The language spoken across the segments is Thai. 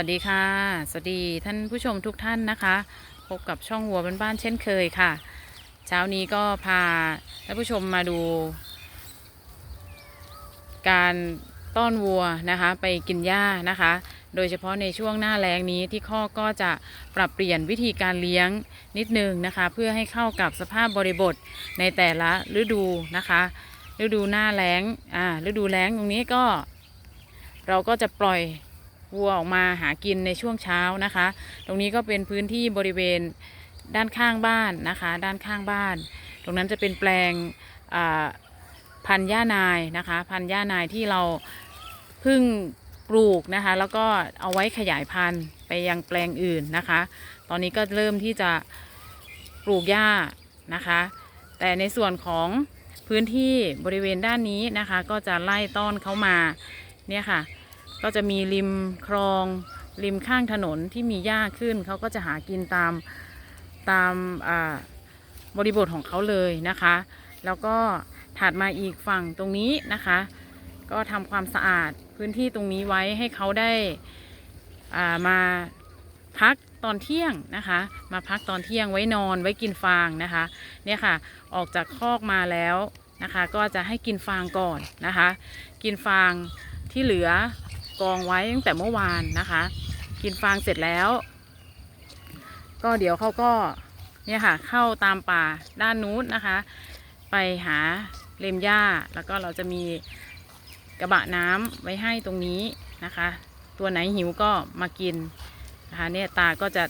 วัสดีค่ะ สวัสดีท่านผู้ชมทุกท่านนะคะ พบกับช่องวัวบ้านๆเช่นเคยค่ะ เช้านี้ก็พาท่านผู้ชมมาดู การต้อนวัวนะคะ ไปกินหญ้านะคะ โดยเฉพาะในช่วงหน้าแล้งนี้ที่ข้อก็จะปรับเปลี่ยนวิธีการเลี้ยงนิดนึงนะคะ เพื่อให้เข้ากับสภาพบริบทในแต่ละฤดูนะคะ ฤดูหน้าแล้งอ่าฤดูแล้งตรงนี้ก็ เราก็จะปล่อย วัวออกมาหากินในช่วงเช้านะคะ ตรงนี้ก็เป็นพื้นที่บริเวณด้านข้างบ้านนะคะ ด้านข้างบ้าน ตรงนั้นจะเป็นแปลงพันหญ้านายนะคะ พันหญ้านายที่เราเพิ่งปลูกนะคะ แล้วก็เอาไว้ขยายพันธุ์ไปยังแปลงอื่นนะคะ ตอนนี้ก็เริ่มที่จะปลูกหญ้านะคะ แต่ในส่วนของพื้นที่บริเวณด้านนี้นะคะ ก็จะไล่ต้อนเข้ามาเนี่ยค่ะ ก็จะมีริมคลองริมข้างถนนที่มีหญ้าขึ้นเขาก็จะหากินตามตามบริบทของเขาเลยนะคะ แล้วก็ถัดมาอีกฝั่งตรงนี้นะคะ ก็ทำความสะอาดพื้นที่ตรงนี้ไว้ให้เขาได้ามาพักตอนเที่ยงนะคะ มาพักตอนเที่ยงไว้นอนไว้กินฟางนะคะ เนี่ยค่ะออกจากคอกมาแล้วนะคะ ก็จะให้กินฟางก่อนนะคะ กินฟางที่เหลือ กองไว้ตั้งแต่เมื่อวานนะคะ กินฟางเสร็จแล้ว ก็เดี๋ยวเขาก็เนี่ยค่ะเข้าตามป่าด้านนู้นนะคะ ไปหาเลมหญ้าแล้วก็เราจะมีกระบะน้ำไว้ให้ตรงนี้นะคะ ตัวไหนหิวก็มากินนะคะเนี่ยตาก็จะ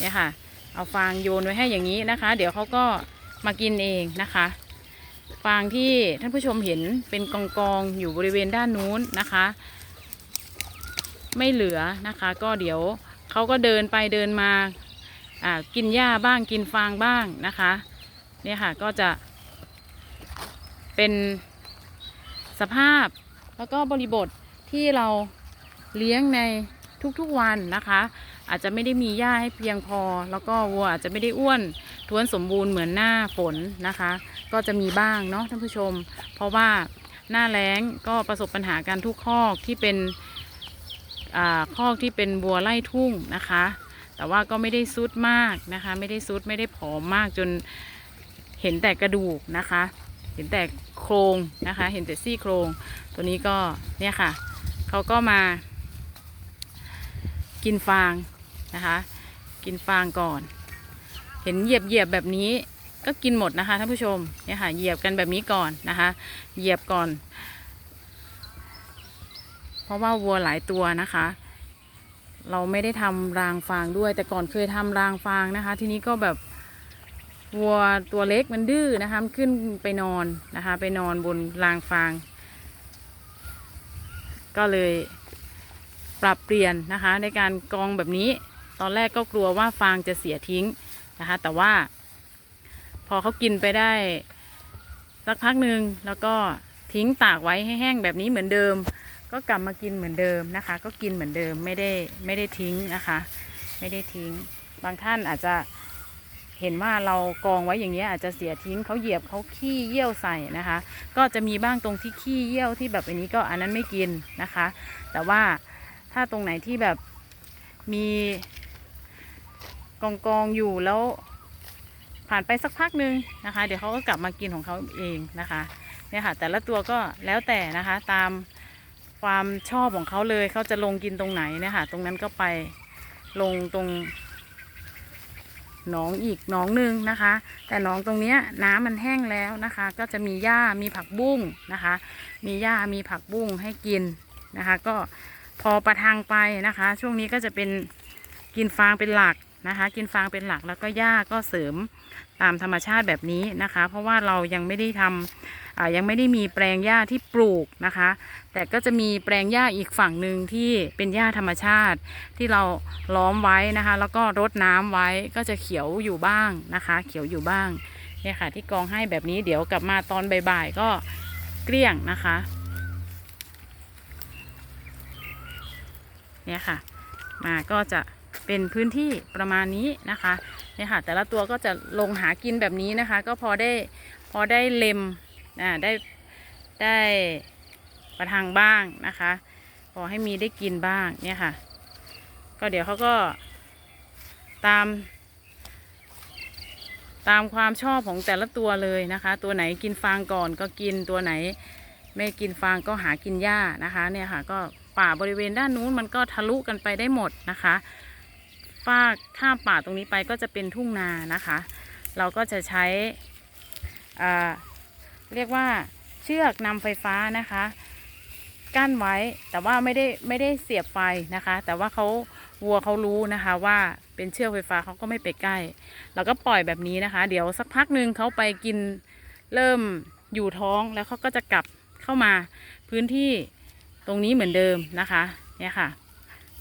เนี่ยค่ะ เอาฟางโยนไว้ให้อย่างนี้นะคะ เดี๋ยวเขาก็มากินเองนะคะ ฟางที่ท่านผู้ชมเห็นเป็นกองกองอยู่บริเวณด้านนู้นนะคะ ไม่เหลือนะคะ ก็เดี๋ยวเขาก็เดินไปเดินมาอ่ากินหญ้าบ้างกินฟางบ้างนะคะเนี่ยค่ะก็จะเป็นสภาพแล้วก็บริบทที่เราเลี้ยงในทุกๆวันนะคะ อาจจะไม่ได้มีหญ้าให้เพียงพอ แล้วก็วัวอาจจะไม่ได้อ้วนท้วนสมบูรณ์เหมือนหน้าฝนนะคะ ก็จะมีบ้างเนาะท่านผู้ชม เพราะว่าหน้าแล้งก็ประสบปัญหาการทุกคอที่เป็น คอกที่เป็นบัวไล่ทุ่งนะคะ แต่ว่าก็ไม่ได้ซุดมากนะคะ ไม่ได้ซุดไม่ได้ผอมมากจนเห็นแต่กระดูกนะคะ เห็นแต่โครงนะคะ เห็นแต่ซี่โครง ตัวนี้ก็เนี่ยค่ะเขาก็มา กินฟางนะคะ กินฟางก่อน เห็นเหยียบเหยียบแบบนี้ก็กินหมดนะคะท่านผู้ชมเนี่ยค่ะเหยียบกันแบบนี้ก่อนนะคะ เหยียบก่อน เพราะว่าวัวหลายตัวนะคะ เราไม่ได้ทำรางฟางด้วย แต่ก่อนเคยทำรางฟางนะคะ ทีนี้ก็แบบวัวตัวเล็กมันดื้อนะคะมันขึ้นไปนอนนะคะ ไปนอนบนรางฟาง ก็เลยปรับเปลี่ยนนะคะ ในการกองแบบนี้ ตอนแรกก็กลัวว่าฟางจะเสียทิ้งนะคะ แต่ว่า พอเขากินไปได้สักพักหนึ่งแล้วก็ทิ้งตากไว้ให้แห้งแบบนี้เหมือนเดิม ก็กลับมากินเหมือนเดิมนะคะ ก็กินเหมือนเดิมไม่ได้ไม่ได้ทิ้งนะคะ ไม่ได้ทิ้ง บางท่านอาจจะเห็นว่าเรากองไว้อย่างเงี้ยอาจจะเสียทิ้งเขาเหยียบเขาขี้เยี่ยวใส่นะคะ ก็จะมีบ้างตรงที่ขี้เยี่ยวที่แบบอันนี้ก็อันนั้นไม่กินนะคะ แต่ว่าถ้าตรงไหนที่แบบมีกองกองอยู่แล้วผ่านไปสักพักหนึ่งนะคะ เดี๋ยวเขาก็กลับมากินของเขาเองนะคะเนี่ยค่ะ แต่ละตัวก็แล้วแต่นะคะตาม ความชอบของเขาเลยเขาจะลงกินตรงไหนนะคะตรงนั้นก็ไปลงตรงหนองอีกหนองหนึ่งนะคะ แต่หนองตรงนี้น้ำมันแห้งแล้วนะคะ ก็จะมีหญ้ามีผักบุ้งนะคะ มีหญ้ามีผักบุ้งให้กินนะคะ ก็พอประทังไปนะคะ ช่วงนี้ก็จะเป็นกินฟางเป็นหลัก นะคะ กินฟางเป็นหลักแล้วก็หญ้าก็เสริมตามธรรมชาติแบบนี้นะคะ เพราะว่าเรายังไม่ได้ทำยังไม่ได้มีแปลงหญ้าที่ปลูกนะคะ แต่ก็จะมีแปลงหญ้าอีกฝั่งหนึ่งที่เป็นหญ้าธรรมชาติที่เราล้อมไว้นะคะ แล้วก็รดน้ำไว้ก็จะเขียวอยู่บ้างนะคะ เขียวอยู่บ้างเนี่ยค่ะที่กองให้แบบนี้เดี๋ยวกลับมาตอนบ่ายๆก็เกลี้ยงนะคะเนี่ยค่ะ มาก็จะ เป็นพื้นที่ประมาณนี้นะคะเนี่ยค่ะแต่ละตัวก็จะลงหากินแบบนี้นะคะ ก็พอได้พอได้เล็มอ่าได้ได้ประทังบ้างนะคะ พอให้มีได้กินบ้างเนี่ยค่ะ ก็เดี๋ยวเขาก็ตาม ตามความชอบของแต่ละตัวเลยนะคะ ตัวไหนกินฟางก่อนก็กินตัวไหนไม่กินฟางก็หากินหญ้านะคะ เนี่ยค่ะ ก็ป่าบริเวณด้านนู้นมันก็ทะลุกันไปได้หมดนะคะ ฟากข้ามป่าตรงนี้ไปก็จะเป็นทุ่งนานะคะ เราก็จะใช้เรียกว่าเชือกนำไฟฟ้านะคะ กั้นไว้แต่ว่าไม่ได้ไม่ได้เสียบไฟนะคะ แต่ว่าเขาวัวเขารู้นะคะว่าเป็นเชือกไฟฟ้าเขาก็ไม่ไปใกล้เราก็ปล่อยแบบนี้นะคะ เดี๋ยวสักพักหนึ่งเขาไปกินเริ่มอยู่ท้องแล้วเขาก็จะกลับเข้ามาพื้นที่ตรงนี้เหมือนเดิมนะคะเนี่ยค่ะ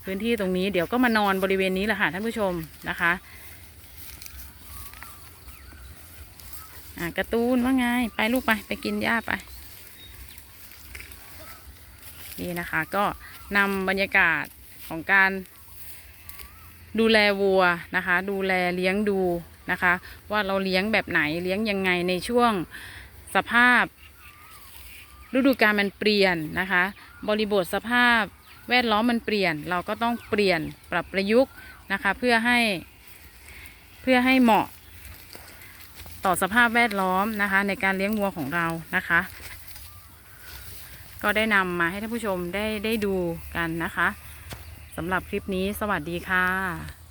พื้นที่ตรงนี้เดี๋ยวก็มานอนบริเวณนี้แหละค่ะท่านผู้ชมนะคะการ์ตูนว่าไง ไปลูกไปไปกินหญ้าไป นี่นะคะก็นำบรรยากาศของการดูแลวัวนะคะ ดูแลเลี้ยงดูนะคะ ว่าเราเลี้ยงแบบไหนเลี้ยงยังไงในช่วงสภาพ ฤดูกาลมันเปลี่ยนนะคะ บริบทสภาพ แวดล้อมมันเปลี่ยน เราก็ต้องเปลี่ยนปรับประยุกต์นะคะ เพื่อให้เพื่อให้เหมาะ ต่อสภาพแวดล้อมนะคะ ในการเลี้ยงวัวของเรานะคะ ก็ได้นำมาให้ท่านผู้ชมได้ได้ดูกันนะคะสำหรับคลิปนี้สวัสดีค่ะ